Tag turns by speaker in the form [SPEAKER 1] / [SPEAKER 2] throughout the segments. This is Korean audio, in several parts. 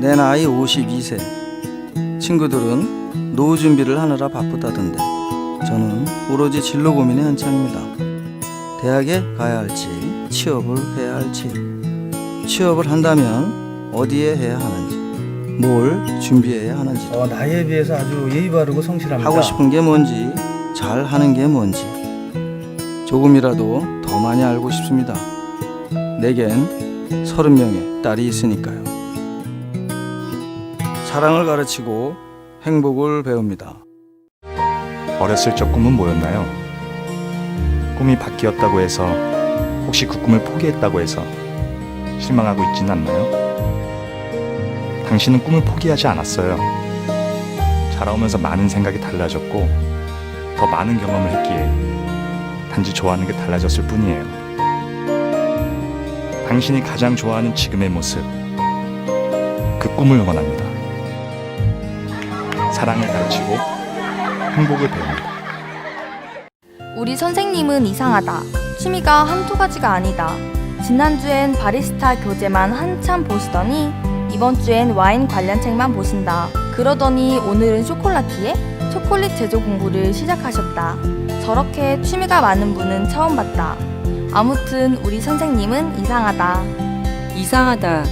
[SPEAKER 1] 내 나이 52세. 친구들은 노후 준비를 하느라 바쁘다던데 저는 오로지 진로 고민에 한창입니다. 대학에 가야 할지 취업을 해야 할지 취업을 한다면 어디에 해야 하는지 뭘 준비해야 하는지
[SPEAKER 2] 어, 나이에 비해서 아주 예의 바르고 성실합니다.
[SPEAKER 1] 하고 싶은 게 뭔지 잘 하는 게 뭔지 조금이라도 더 많이 알고 싶습니다. 내겐 서른 명의 딸이 있으니까요. 사랑을 가르치고 행복을 배웁니다.
[SPEAKER 3] 어렸을 적 꿈은 뭐였나요? 꿈이 바뀌었다고 해서 혹시 그 꿈을 포기했다고 해서 실망하고 있지는 않나요? 당신은 꿈을 포기하지 않았어요. 자라오면서 많은 생각이 달라졌고 더 많은 경험을 했기에 단지 좋아하는 게 달라졌을 뿐이에요. 당신이 가장 좋아하는 지금의 모습 그 꿈을 원합니다. 사랑을 가르치고 행복을 배웁니다.
[SPEAKER 4] 우리 선생님은 이상하다. 취미가 한두 가지가 아니다. 지난주엔 바리스타 교재만 한참 보시더니 이번 주엔 와인 관련 책만 보신다. 그러더니 오늘은 쇼콜라티에 초콜릿 제조 공부를 시작하셨다. 저렇게 취미가 많은 분은 처음 봤다. 아무튼 우리 선생님은 이상하다.
[SPEAKER 5] 이상하다.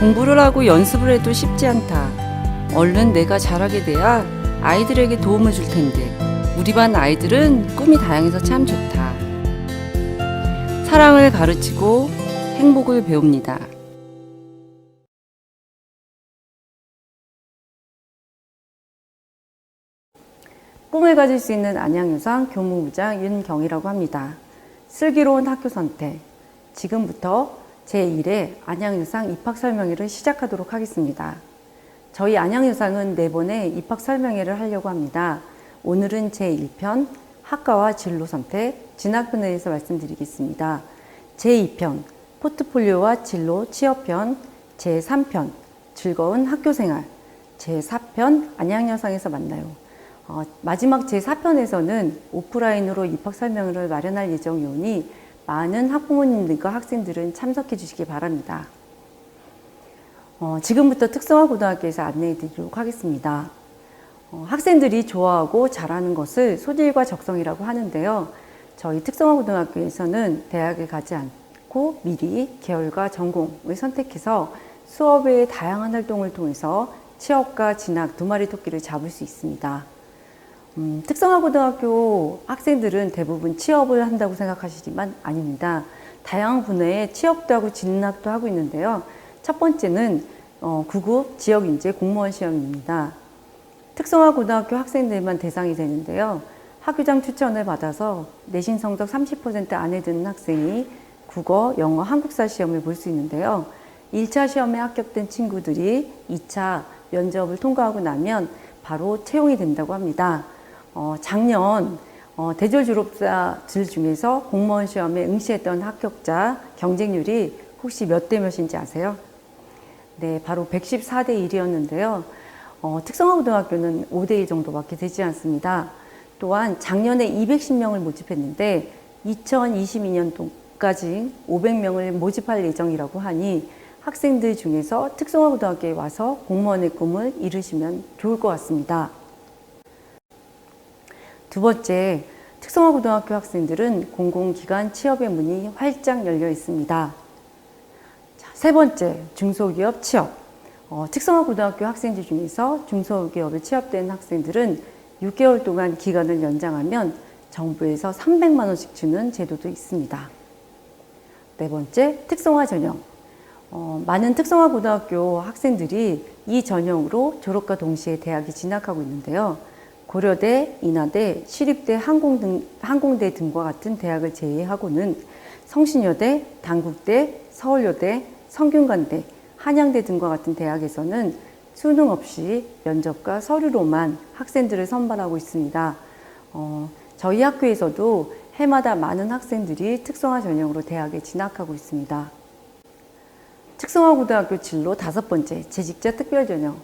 [SPEAKER 5] 공부를 하고 연습을 해도 쉽지 않다. 얼른 내가 잘하게 돼야 아이들에게 도움을 줄 텐데. 우리 반 아이들은 꿈이 다양해서 참 좋다. 사랑을 가르치고 행복을 배웁니다. 꿈을 가질 수 있는 안양유상 교무부장 윤경이라고 합니다. 슬기로운 학교 선택. 지금부터 제1회 안양유상 입학 설명회를 시작하도록 하겠습니다. 저희 안양유상은 네 번의 입학 설명회를 하려고 합니다. 오늘은 제1편 학과와 진로 선택 진학편에 대해서 말씀드리겠습니다. 제2편 포트폴리오와 진로 취업편 제3편 즐거운 학교생활 제4편 안양여상에서 만나요. 어, 마지막 제4편에서는 오프라인으로 입학 설명회를 마련할 예정이오니 많은 학부모님들과 학생들은 참석해 주시기 바랍니다. 어, 지금부터 특성화 고등학교에서 안내해 드리도록 하겠습니다. 어, 학생들이 좋아하고 잘하는 것을 소질과 적성이라고 하는데요. 저희 특성화 고등학교에서는 대학에 가지 않고 미리 계열과 전공을 선택해서 수업의 다양한 활동을 통해서 취업과 진학 두 마리 토끼를 잡을 수 있습니다. 음, 특성화 고등학교 학생들은 대부분 취업을 한다고 생각하시지만 아닙니다. 다양한 분야의 취업도 하고 진학도 하고 있는데요. 첫 번째는 어, 9급 지역 인재 공무원 시험입니다. 특성화 고등학교 학생들만 대상이 되는데요. 학교장 추천을 받아서 내신 성적 30% 안에 드는 학생이 국어, 영어, 한국사 시험을 볼 수 있는데요. 1차 시험에 합격된 친구들이 2차 면접을 통과하고 나면 바로 채용이 된다고 합니다. 어, 작년 어, 대졸 졸업자들 중에서 공무원 시험에 응시했던 합격자 경쟁률이 혹시 몇 대 몇인지 아세요? 네, 바로 114대 1이었는데요. 어, 특성화고등학교는 5대 1 정도밖에 되지 않습니다. 또한 작년에 210명을 모집했는데 2022년도까지 500명을 모집할 예정이라고 하니 학생들 중에서 특성화고등학교에 와서 공무원의 꿈을 이루시면 좋을 것 같습니다. 두 번째, 특성화고등학교 학생들은 공공기관 취업의 문이 활짝 열려 있습니다. 자, 세 번째, 중소기업 취업. 어, 특성화 고등학교 학생들 중에서 중소기업에 취업된 학생들은 6개월 동안 기간을 연장하면 정부에서 300만 원씩 주는 제도도 있습니다. 네 번째, 특성화 전형. 어, 많은 특성화 고등학교 학생들이 이 전형으로 졸업과 동시에 대학에 진학하고 있는데요. 고려대, 인하대, 시립대, 항공 등, 항공대 등과 같은 대학을 제외하고는 성신여대, 단국대, 서울여대, 성균관대, 한양대 등과 같은 대학에서는 수능 없이 면접과 서류로만 학생들을 선발하고 있습니다. 어, 저희 학교에서도 해마다 많은 학생들이 특성화 전형으로 대학에 진학하고 있습니다. 특성화 고등학교 진로 다섯 번째 재직자 특별 전형.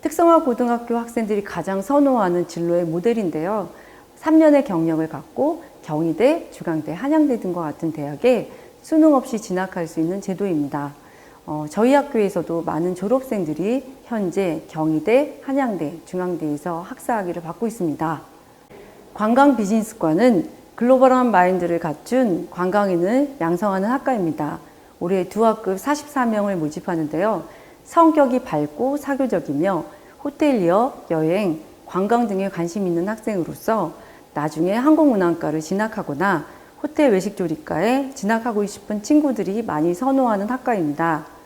[SPEAKER 5] 특성화 고등학교 학생들이 가장 선호하는 진로의 모델인데요. 3년의 경력을 갖고 경희대, 주강대, 한양대 등과 같은 대학에 수능 없이 진학할 수 있는 제도입니다. 어, 저희 학교에서도 많은 졸업생들이 현재 경희대, 한양대, 중앙대에서 학사학위를 받고 있습니다. 관광 비즈니스과는 글로벌한 마인드를 갖춘 관광인을 양성하는 학과입니다. 올해 두 학급 44명을 모집하는데요. 성격이 밝고 사교적이며 호텔리어, 여행, 관광 등에 관심 있는 학생으로서 나중에 항공운항과를 진학하거나 호텔 외식조리과에 진학하고 싶은 친구들이 많이 선호하는 학과입니다.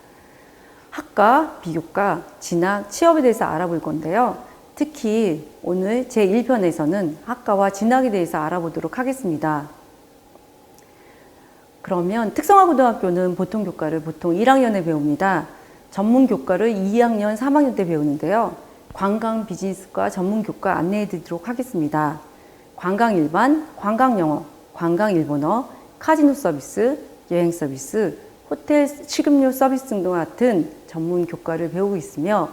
[SPEAKER 5] 학과, 비교과, 진학, 취업에 대해서 알아볼 건데요. 특히 오늘 제 1편에서는 학과와 진학에 대해서 알아보도록 하겠습니다. 그러면 특성화고등학교는 보통 교과를 보통 1학년에 배웁니다. 전문 교과를 2학년, 3학년 때 배우는데요. 관광 비즈니스과 전문 교과 안내해 드리도록 하겠습니다. 관광 일반, 관광 영어, 관광 일본어, 카지노 서비스, 여행 서비스, 호텔 식음료 서비스 등과 같은 전문 교과를 배우고 있으며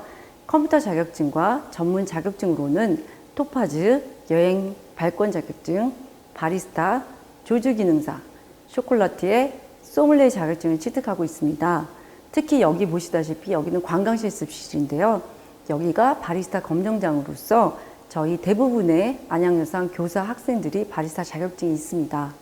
[SPEAKER 5] 컴퓨터 자격증과 전문 자격증으로는 토파즈, 여행 발권 자격증, 바리스타, 조주 기능사, 쇼콜라티에 소믈리에 자격증을 취득하고 있습니다. 특히 여기 보시다시피 여기는 관광 실습실인데요. 여기가 바리스타 검정장으로서 저희 대부분의 안양여상 교사 학생들이 바리스타 자격증이 있습니다.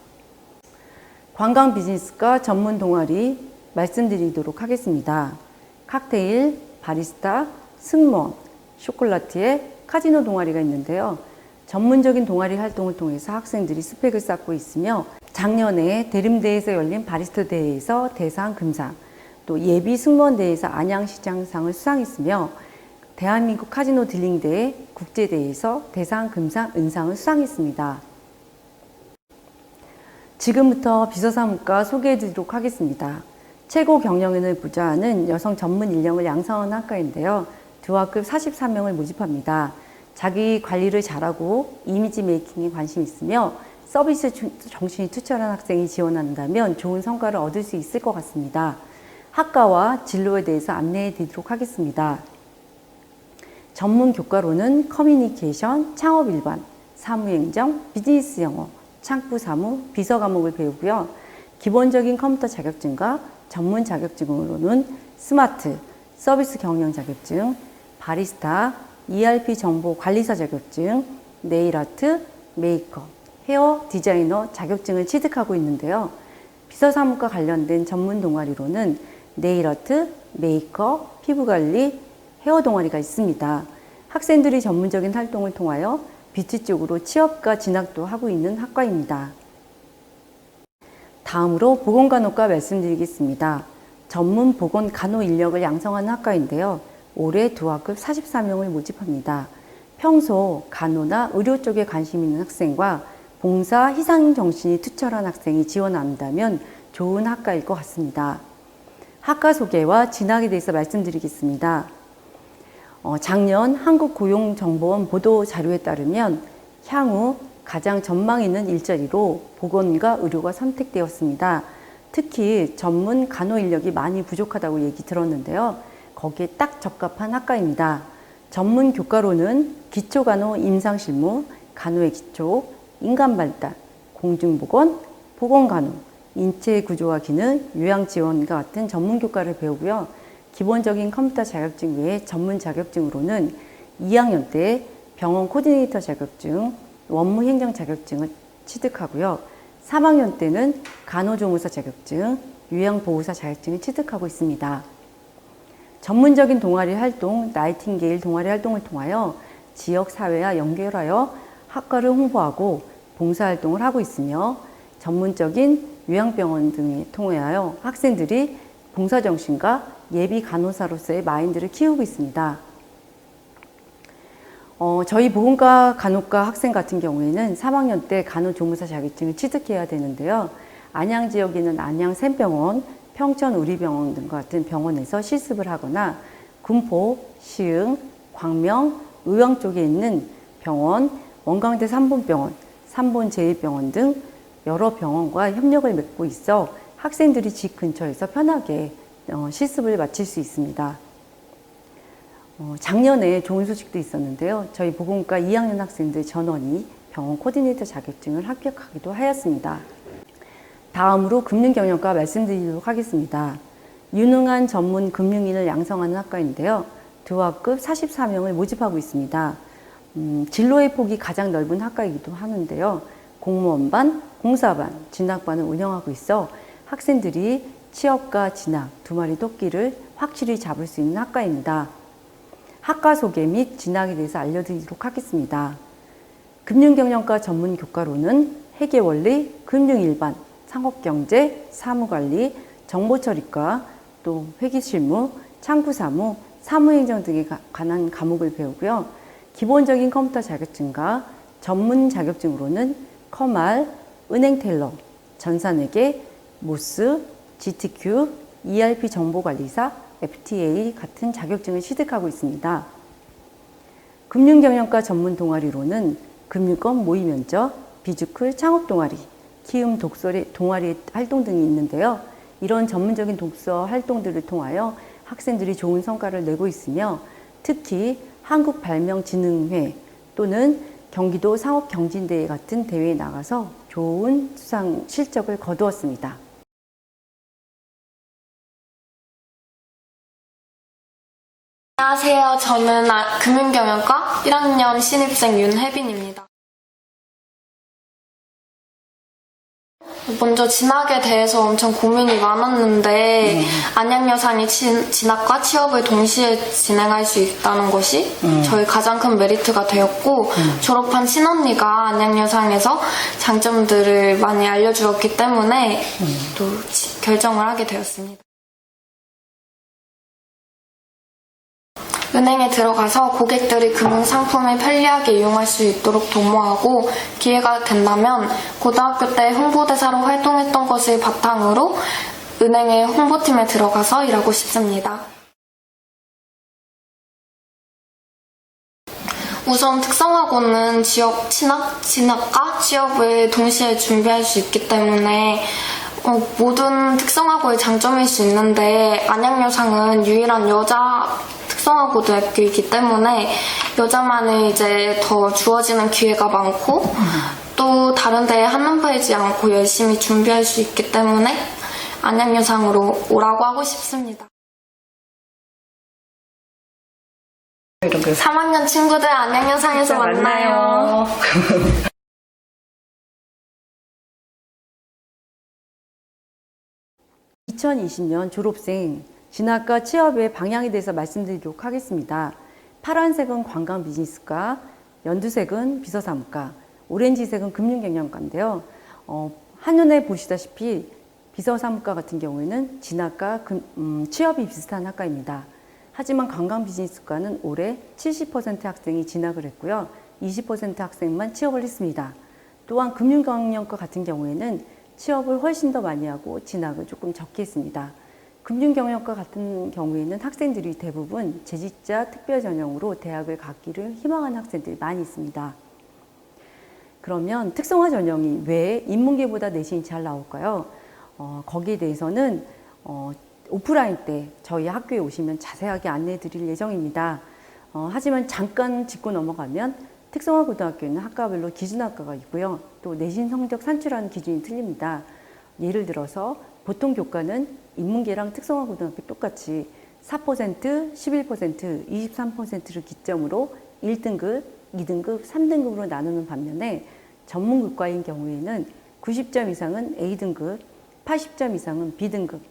[SPEAKER 5] 관광 비즈니스과 전문 동아리 말씀드리도록 하겠습니다. 칵테일, 바리스타, 승무원, 쇼콜라티에 카지노 동아리가 있는데요. 전문적인 동아리 활동을 통해서 학생들이 스펙을 쌓고 있으며 작년에 대림대에서 열린 바리스타 대회에서 대상 금상, 또 예비 승무원 대회에서 안양시장상을 수상했으며 대한민국 카지노 딜링대회 국제대회에서 대상 금상 은상을 수상했습니다. 지금부터 비서사무과 소개해 드리도록 하겠습니다. 최고 경영인을 부자하는 여성 전문 인력을 양성하는 학과인데요. 두 학급 44명을 모집합니다. 자기 관리를 잘하고 이미지 메이킹에 관심 있으며 서비스 주- 정신이 투철한 학생이 지원한다면 좋은 성과를 얻을 수 있을 것 같습니다. 학과와 진로에 대해서 안내해 드리도록 하겠습니다. 전문 교과로는 커뮤니케이션, 창업 일반, 사무행정, 비즈니스 영어, 창구 사무, 비서 과목을 배우고요. 기본적인 컴퓨터 자격증과 전문 자격증으로는 스마트, 서비스 경영 자격증, 바리스타, ERP 정보 관리사 자격증, 네일 아트, 메이크업, 헤어 디자이너 자격증을 취득하고 있는데요. 비서 사무과 관련된 전문 동아리로는 네일 아트, 메이크업, 피부 관리, 헤어 동아리가 있습니다. 학생들이 전문적인 활동을 통하여 뷰티 쪽으로 취업과 진학도 하고 있는 학과입니다. 다음으로 보건간호과 말씀드리겠습니다. 전문 보건 간호 인력을 양성하는 학과인데요. 올해 두 학급 44명을 모집합니다. 평소 간호나 의료 쪽에 관심 있는 학생과 봉사 희생 정신이 투철한 학생이 지원한다면 좋은 학과일 것 같습니다. 학과 소개와 진학에 대해서 말씀드리겠습니다. 어, 작년 한국고용정보원 보도 자료에 따르면 향후 가장 전망 있는 일자리로 보건과 의료가 선택되었습니다. 특히 전문 간호 인력이 많이 부족하다고 얘기 들었는데요. 거기에 딱 적합한 학과입니다. 전문 교과로는 기초간호 임상실무, 간호의 기초, 인간발달, 공중보건, 보건간호, 인체 구조와 기능, 요양 지원과 같은 전문 교과를 배우고요. 기본적인 컴퓨터 자격증 외에 전문 자격증으로는 2학년 때 병원 코디네이터 자격증, 원무 행정 자격증을 취득하고요. 3학년 때는 간호조무사 자격증, 요양보호사 자격증을 취득하고 있습니다. 전문적인 동아리 활동, 나이팅게일 동아리 활동을 통하여 지역 사회와 연결하여 학과를 홍보하고 봉사활동을 하고 있으며 전문적인 요양병원 등을 통하여 학생들이 봉사정신과 예비 간호사로서의 마인드를 키우고 있습니다. 어, 저희 보건과 간호과 학생 같은 경우에는 3학년 때 간호조무사 자격증을 취득해야 되는데요. 안양 지역에 있는 안양 샘병원, 평천 우리병원 등과 같은 병원에서 실습을 하거나 군포, 시흥, 광명, 의왕 쪽에 있는 병원, 원광대 삼본병원, 삼본제일병원 등 여러 병원과 협력을 맺고 있어 학생들이 집 근처에서 편하게 어, 실습을 마칠 수 있습니다. 어, 작년에 좋은 소식도 있었는데요. 저희 보건과 2학년 학생들 전원이 병원 코디네이터 자격증을 합격하기도 하였습니다. 다음으로 금융경영과 말씀드리도록 하겠습니다. 유능한 전문 금융인을 양성하는 학과인데요. 두 학급 44명을 모집하고 있습니다. 음, 진로의 폭이 가장 넓은 학과이기도 하는데요. 공무원반, 공사반, 진학반을 운영하고 있어 학생들이 취업과 진학 두 마리 토끼를 확실히 잡을 수 있는 학과입니다. 학과 소개 및 진학에 대해서 알려드리도록 하겠습니다. 금융경영과 전문 교과로는 회계원리, 금융일반, 상업경제, 사무관리, 정보처리과, 또 회계실무, 창구사무, 사무행정 등에 가- 관한 과목을 배우고요. 기본적인 컴퓨터 자격증과 전문 자격증으로는 커말, 은행텔러, 전산회계, 모스, GTQ, ERP 정보관리사, FTA 같은 자격증을 취득하고 있습니다. 금융경영과 전문 동아리로는 금융권 모의 면접, 비주클 창업 동아리, 키움 독서리 동아리 활동 등이 있는데요. 이런 전문적인 독서 활동들을 통하여 학생들이 좋은 성과를 내고 있으며 특히 한국발명진흥회 또는 경기도 상업경진대회 같은 대회에 나가서 좋은 수상 실적을 거두었습니다.
[SPEAKER 6] 안녕하세요. 저는 아- 금융경영과 1학년 신입생 윤혜빈입니다. 먼저 진학에 대해서 엄청 고민이 많았는데 안양여상이 진, 진학과 취업을 동시에 진행할 수 있다는 것이 저희 가장 큰 메리트가 되었고 졸업한 친언니가 안양여상에서 장점들을 많이 알려주었기 때문에 또 지- 결정을 하게 되었습니다. 은행에 들어가서 고객들이 금융 상품을 편리하게 이용할 수 있도록 도모하고 기회가 된다면 고등학교 때 홍보대사로 활동했던 것을 바탕으로 은행의 홍보팀에 들어가서 일하고 싶습니다. 우선 특성화고는 지역 진학, 진학과 취업을 동시에 준비할 수 있기 때문에 어, 모든 특성화고의 장점일 수 있는데 안양여상은 유일한 여자 특성화 고등학교이기 때문에 여자만을 이제 더 주어지는 기회가 많고 또 다른 데에 한눈 팔지 않고 열심히 준비할 수 있기 때문에 안양여상으로 오라고 하고 싶습니다. 3학년 친구들 안양여상에서 만나요.
[SPEAKER 5] 2020년 졸업생 진학과 취업의 방향에 대해서 말씀드리도록 하겠습니다. 파란색은 관광 비즈니스과, 연두색은 비서사무과, 오렌지색은 금융경영과인데요. 어, 한눈에 보시다시피 비서사무과 같은 경우에는 진학과 금- 음, 취업이 비슷한 학과입니다. 하지만 관광 비즈니스과는 올해 70% 학생이 진학을 했고요. 20% 학생만 취업을 했습니다. 또한 금융경영과 같은 경우에는 취업을 훨씬 더 많이 하고 진학을 조금 적게 했습니다. 금융경영과 같은 경우에는 학생들이 대부분 재직자 특별 전형으로 대학을 가기를 희망하는 학생들이 많이 있습니다. 그러면 특성화 전형이 왜 인문계보다 내신이 잘 나올까요? 어, 거기에 대해서는 어, 오프라인 때 저희 학교에 오시면 자세하게 안내해 드릴 예정입니다. 어, 하지만 잠깐 짚고 넘어가면 특성화 고등학교에는 학과별로 기준학과가 있고요. 또 내신 성적 산출하는 기준이 틀립니다. 예를 들어서 보통 교과는 인문계랑 특성화 고등학교 똑같이 4%, 11%, 23%를 기점으로 1등급, 2등급, 3등급으로 나누는 반면에 전문 교과인 경우에는 90점 이상은 A등급, 80점 이상은 B등급,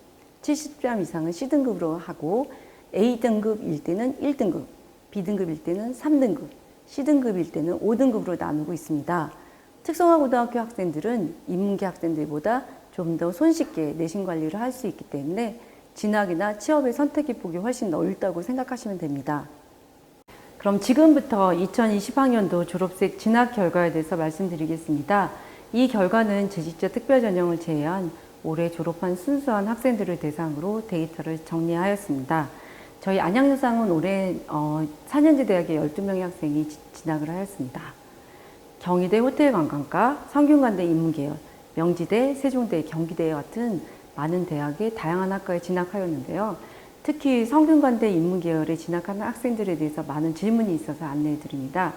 [SPEAKER 5] 70점 이상은 C등급으로 하고 A등급일 때는 1등급, B등급일 때는 3등급, C등급일 때는 5등급으로 나누고 있습니다. 특성화 고등학교 학생들은 인문계 학생들보다 좀 더 손쉽게 내신 관리를 할 수 있기 때문에 진학이나 취업의 선택의 폭이 훨씬 넓다고 생각하시면 됩니다. 그럼 지금부터 2020학년도 졸업생 진학 결과에 대해서 말씀드리겠습니다. 이 결과는 재직자 특별 전형을 제외한 올해 졸업한 순수한 학생들을 대상으로 데이터를 정리하였습니다. 저희 안양여상은 올해 어, 4년제 대학에 12명의 학생이 지- 진학을 하였습니다. 경희대 호텔관광과, 성균관대 인문계열, 명지대, 세종대, 경기대 같은 많은 대학의 다양한 학과에 진학하였는데요. 특히 성균관대 인문계열에 진학하는 학생들에 대해서 많은 질문이 있어서 안내해 드립니다.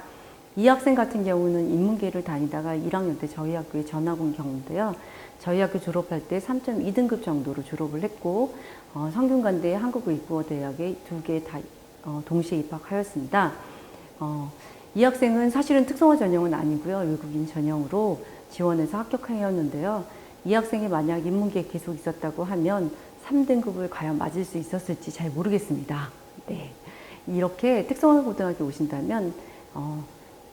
[SPEAKER 5] 이 학생 같은 경우는 인문계를 다니다가 1학년 때 저희 학교에 전학 온 경우인데요. 저희 학교 졸업할 때 3.2등급 정도로 졸업을 했고 어, 성균관대 한국의국어대학에 두 개다 어, 동시에 입학하였습니다. 어, 이 학생은 사실은 특성화 전형은 아니고요. 외국인 전형으로 지원해서 합격하였는데요. 이 학생이 만약 인문계에 계속 있었다고 하면 3등급을 과연 맞을 수 있었을지 잘 모르겠습니다. 네. 이렇게 특성화 고등학교 오신다면 어,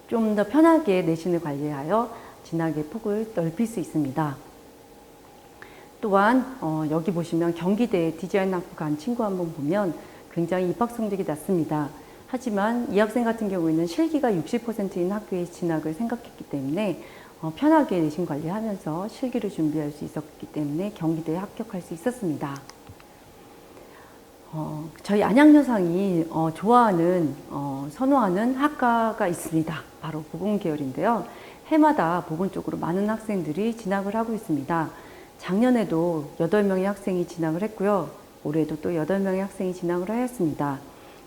[SPEAKER 5] 좀 더 편하게 내신을 관리하여 진학의 폭을 넓힐 수 있습니다. 또한 어, 여기 보시면 경기대 디자인 학부 간 친구 한번 보면 굉장히 입학 성적이 낮습니다. 하지만 이 학생 같은 경우에는 실기가 60%인 학교에 진학을 생각했기 때문에 어, 편하게 내신 관리하면서 실기를 준비할 수 있었기 때문에 경기대에 합격할 수 있었습니다. 어, 저희 안양여상이 어, 좋아하는 어, 선호하는 학과가 있습니다. 바로 보건 계열인데요. 해마다 보건 쪽으로 많은 학생들이 진학을 하고 있습니다. 작년에도 8명의 학생이 진학을 했고요. 올해도 또 8명의 학생이 진학을 하였습니다.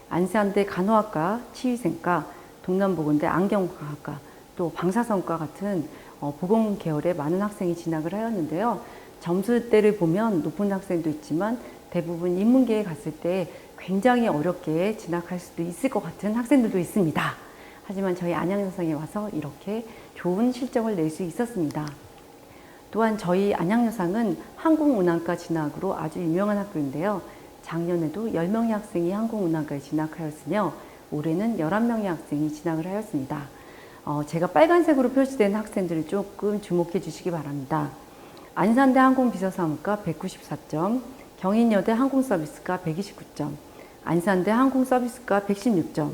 [SPEAKER 5] 안산대 간호학과, 치위생과, 동남보건대 안경과학과, 또 방사선과 같은 어, 보건 계열에 많은 학생이 진학을 하였는데요. 점수대를 보면 높은 학생도 있지만 대부분 인문계에 갔을 때 굉장히 어렵게 진학할 수도 있을 것 같은 학생들도 있습니다. 하지만 저희 안양여성에 와서 이렇게 좋은 실적을 낼 수 있었습니다. 또한 저희 안양여상은 항공운항과 진학으로 아주 유명한 학교인데요. 작년에도 10명의 학생이 항공운항과에 진학하였으며 올해는 11명의 학생이 진학을 하였습니다. 어, 제가 빨간색으로 표시된 학생들을 조금 주목해 주시기 바랍니다. 안산대 항공비서사무과 194점, 경인여대 항공서비스과 129점, 안산대 항공서비스과 116점.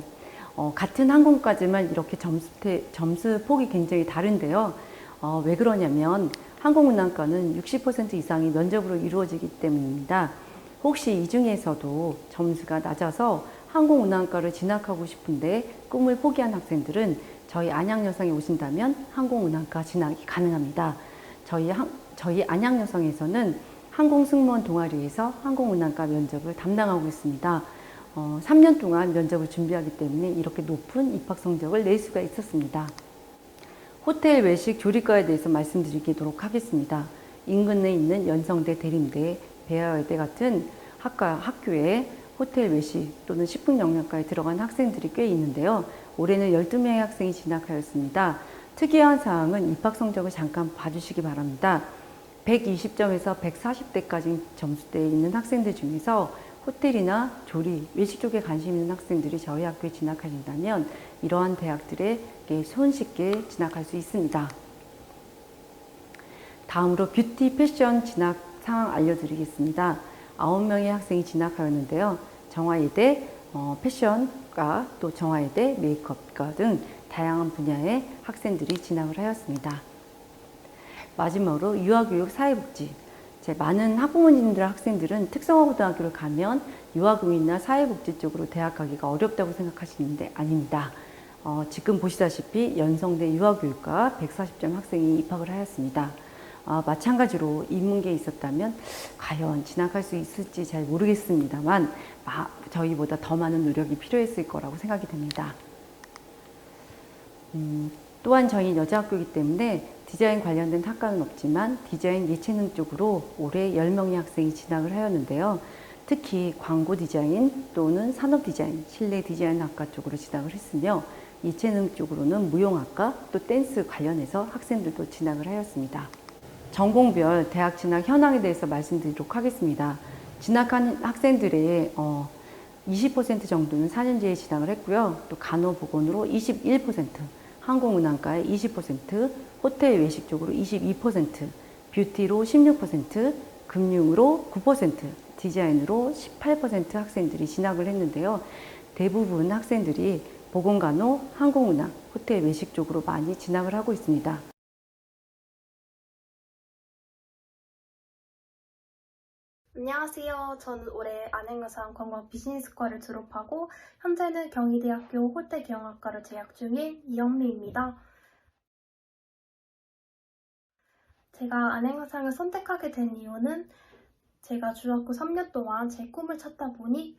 [SPEAKER 5] 어, 같은 항공까지만 이렇게 점수, 점수 폭이 굉장히 다른데요. 어, 왜 그러냐면 항공운항과는 60% 이상이 면접으로 이루어지기 때문입니다. 혹시 이 중에서도 점수가 낮아서 항공운항과를 진학하고 싶은데 꿈을 포기한 학생들은 저희 안양여성에 오신다면 항공운항과 진학이 가능합니다. 저희, 항, 저희 안양여성에서는 항공승무원 동아리에서 항공운항과 면접을 담당하고 있습니다. 어, 3년 동안 면접을 준비하기 때문에 이렇게 높은 입학 성적을 낼 수가 있었습니다. 호텔 외식 조리과에 대해서 말씀드리도록 하겠습니다. 인근에 있는 연성대, 대림대, 배아여대 같은 학과, 학교에 호텔 외식 또는 식품 영양과에 들어간 학생들이 꽤 있는데요. 올해는 12명의 학생이 진학하였습니다. 특이한 사항은 입학 성적을 잠깐 봐주시기 바랍니다. 120점에서 140대까지 점수대에 있는 학생들 중에서 호텔이나 조리, 외식 쪽에 관심 있는 학생들이 저희 학교에 진학하신다면 이러한 대학들에 손쉽게 진학할 수 있습니다. 다음으로 뷰티 패션 진학 상황 알려드리겠습니다. 9명의 학생이 진학하였는데요. 정화예대 어, 패션과 또 정화예대 메이크업과 등 다양한 분야의 학생들이 진학을 하였습니다. 마지막으로 유아교육 사회복지. 제 많은 학부모님들 학생들은 특성화고등학교를 가면 유아교육이나 사회복지 쪽으로 대학 가기가 어렵다고 생각하시는데 아닙니다. 어, 지금 보시다시피 연성대 유아교육과 140점 학생이 입학을 하였습니다. 어, 마찬가지로 인문계에 있었다면 과연 진학할 수 있을지 잘 모르겠습니다만 마, 저희보다 더 많은 노력이 필요했을 거라고 생각이 됩니다. 음, 또한 저희 여자학교이기 때문에 디자인 관련된 학과는 없지만 디자인 예체능 쪽으로 올해 10명의 학생이 진학을 하였는데요. 특히 광고 디자인 또는 산업 디자인, 실내 디자인 학과 쪽으로 진학을 했으며 예체능 쪽으로는 무용학과 또 댄스 관련해서 학생들도 진학을 하였습니다. 전공별 대학 진학 현황에 대해서 말씀드리도록 하겠습니다. 진학한 학생들의 어, 20% 정도는 4년제에 진학을 했고요. 또 간호보건으로 21%, 항공운항과에 20%, 호텔 외식 쪽으로 22%, 뷰티로 16%, 금융으로 9%, 디자인으로 18% 학생들이 진학을 했는데요. 대부분 학생들이 보건간호, 항공운항, 호텔 외식 쪽으로 많이 진학을 하고 있습니다.
[SPEAKER 7] 안녕하세요. 저는 올해 안양여상 관광 비즈니스과를 졸업하고 현재는 경희대학교 호텔경영학과를 재학 중인 이영미입니다. 제가 안양여상을 선택하게 된 이유는 제가 중학교 3년 동안 제 꿈을 찾다 보니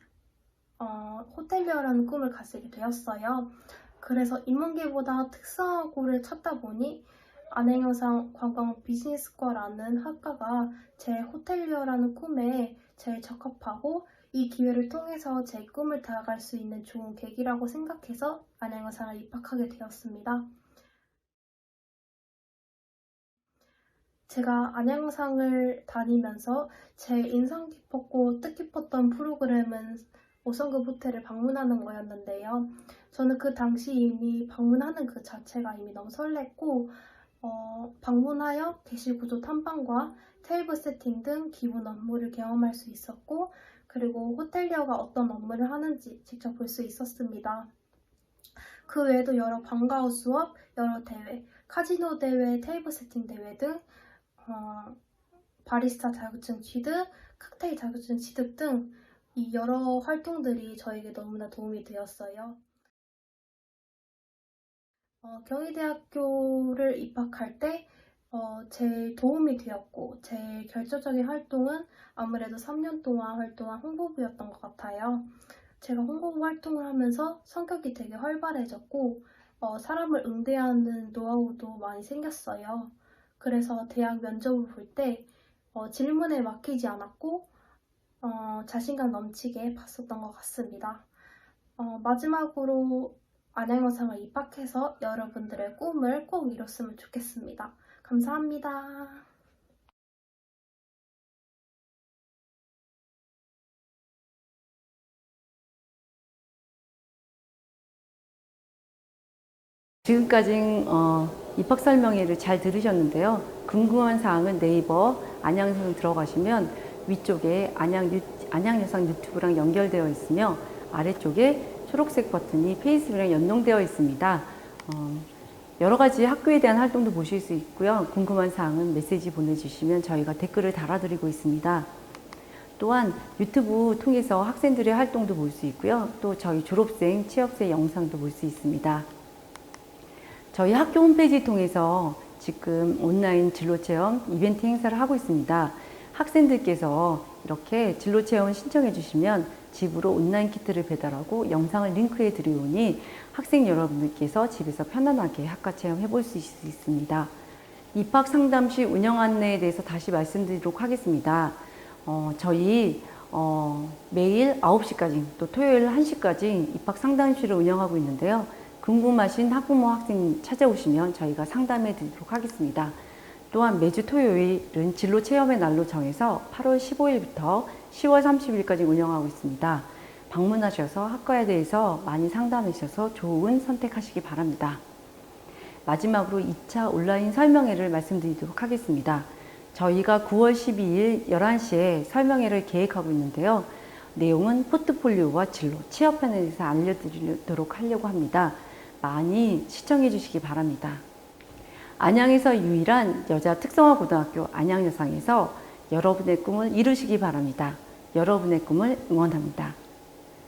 [SPEAKER 7] 어, 호텔리어라는 꿈을 가지게 되었어요. 그래서 인문계보다 특성화고를 찾다 보니 안행여상 관광 비즈니스과라는 학과가 제 호텔리어라는 꿈에 제일 적합하고 이 기회를 통해서 제 꿈을 다가갈 수 있는 좋은 계기라고 생각해서 안양여상을 입학하게 되었습니다. 제가 안양상을 다니면서 제 인상 깊었고 뜻깊었던 프로그램은 5성급 호텔을 방문하는 거였는데요. 저는 그 당시 이미 방문하는 그 자체가 이미 너무 설렜고 어, 방문하여 객실 구조 탐방과 테이블 세팅 등 기본 업무를 경험할 수 있었고 그리고 호텔리어가 어떤 업무를 하는지 직접 볼 수 있었습니다. 그 외에도 여러 방과후 수업, 여러 대회, 카지노 대회, 테이블 세팅 대회 등 어, 바리스타 자격증 취득, 칵테일 자격증 취득 등 이 여러 활동들이 저에게 너무나 도움이 되었어요. 어, 경희대학교를 입학할 때 어, 제일 도움이 되었고 제일 결정적인 활동은 아무래도 3년 동안 활동한 홍보부였던 것 같아요. 제가 홍보부 활동을 하면서 성격이 되게 활발해졌고 어, 사람을 응대하는 노하우도 많이 생겼어요. 그래서 대학 면접을 볼때 어, 질문에 막히지 않았고 어, 자신감 넘치게 봤었던 것 같습니다. 어, 마지막으로 안양여상을 입학해서 여러분들의 꿈을 꼭 이뤘으면 좋겠습니다. 감사합니다.
[SPEAKER 5] 지금까지 어, 입학 설명회를 잘 들으셨는데요. 궁금한 사항은 네이버 안양여상 들어가시면 위쪽에 안양 유, 안양여상 유튜브랑 연결되어 있으며 아래쪽에 초록색 버튼이 페이스북이랑 연동되어 있습니다. 어, 여러 가지 학교에 대한 활동도 보실 수 있고요. 궁금한 사항은 메시지 보내주시면 저희가 댓글을 달아드리고 있습니다. 또한 유튜브 통해서 학생들의 활동도 볼 수 있고요. 또 저희 졸업생, 취업생 영상도 볼 수 있습니다. 저희 학교 홈페이지 통해서 지금 온라인 진로 체험 이벤트 행사를 하고 있습니다. 학생들께서 이렇게 진로 체험 신청해 주시면 집으로 온라인 키트를 배달하고 영상을 링크해 드리오니 학생 여러분들께서 집에서 편안하게 학과 체험 해 볼 수 있습니다. 입학 상담 시 운영 안내에 대해서 다시 말씀드리도록 하겠습니다. 어, 저희 어, 매일 9시까지 또 토요일 1시까지 입학 상담실을 운영하고 있는데요. 궁금하신 학부모 학생 찾아오시면 저희가 상담해 드리도록 하겠습니다. 또한 매주 토요일은 진로 체험의 날로 정해서 8월 15일부터 10월 30일까지 운영하고 있습니다. 방문하셔서 학과에 대해서 많이 상담해 주셔서 좋은 선택하시기 바랍니다. 마지막으로 2차 온라인 설명회를 말씀드리도록 하겠습니다. 저희가 9월 12일 11시에 설명회를 계획하고 있는데요. 내용은 포트폴리오와 진로, 취업편에 대해서 알려드리도록 하려고 합니다. 많이 시청해 주시기 바랍니다. 안양에서 유일한 여자 특성화 고등학교 안양여상에서 여러분의 꿈을 이루시기 바랍니다. 여러분의 꿈을 응원합니다.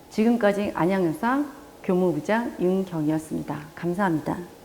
[SPEAKER 5] 지금까지 안양여상 교무부장 윤경이었습니다. 감사합니다.